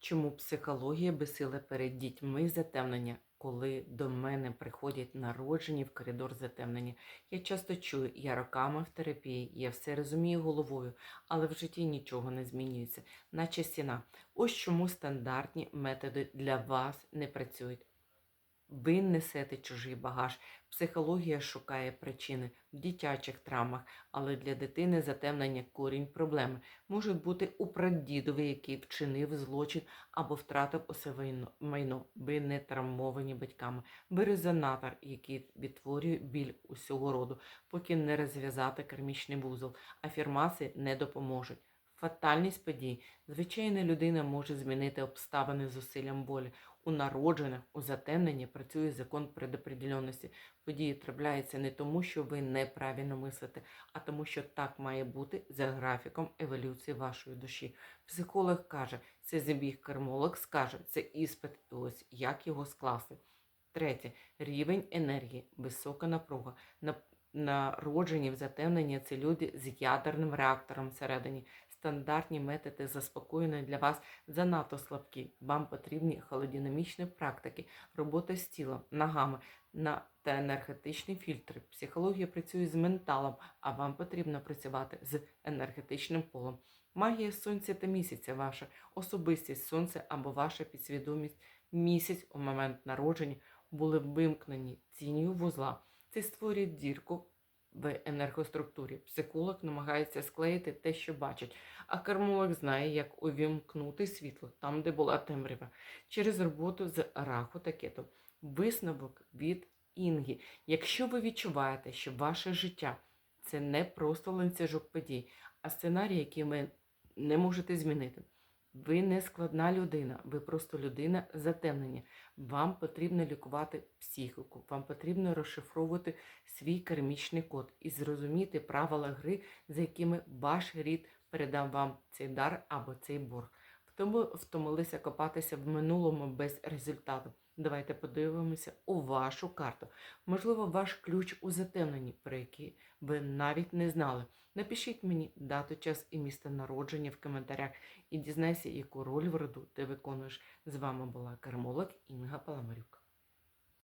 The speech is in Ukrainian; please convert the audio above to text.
Чому психологія безсила перед дітьми затемнення, коли до мене приходять народжені в коридор затемнення? Я часто чую, я роками в терапії, я все розумію головою, але в житті нічого не змінюється, наче стіна. Ось чому стандартні методи для вас не працюють. Ви несете чужий багаж. Психологія шукає причини в дитячих травмах, але для дитини затемнення корінь проблеми може бути у прадідові, який вчинив злочин або втратив усе майно. Ви не травмовані батьками. Ви резонатор, який відтворює біль усього роду, поки не розв'язати кармічний вузол. Афірмації не допоможуть. Фатальність подій. Звичайна людина може змінити обставини зусиллям волі. У народжених, у затемненні працює закон предопределеності. Події трапляються не тому, що ви неправильно мислите, а тому, що так має бути за графіком еволюції вашої душі. Психолог каже, це забіг, кармолог скаже, це іспит, і ось як його скласти. Третє рівень енергії, висока напруга. Народжені в затемненні це люди з ядерним реактором всередині. Стандартні методи заспокоєння для вас занадто слабкі. Вам потрібні холодинамічні практики, робота з тілом, ногами та енергетичні фільтри. Психологія працює з менталом, а вам потрібно працювати з енергетичним полом. Магія сонця та місяця ваша особистість сонця або ваша підсвідомість місяць у момент народження були вимкнені тінню вузла. Це створює дірку в енергоструктурі. Психолог намагається склеїти те, що бачить, а кармолог знає, як увімкнути світло там, де була темрява, через роботу з раху та кету. Висновок від Інгі. Якщо ви відчуваєте, що ваше життя це не просто ланцюжок подій, а сценарій, який ви не можете змінити. Ви не складна людина, ви просто людина затемнення. Вам потрібно лікувати психіку, вам потрібно розшифровувати свій кармічний код і зрозуміти правила гри, за якими ваш рід передав вам цей дар або цей борг. Втому втомилися копатися в минулому без результату. Давайте подивимося у вашу карту. Можливо, ваш ключ у затемненні, про який ви навіть не знали. Напишіть мені дату, час і місце народження в коментарях і дізнайся, яку роль в роду ти виконуєш. З вами була Кермолог Інга Паламарюк.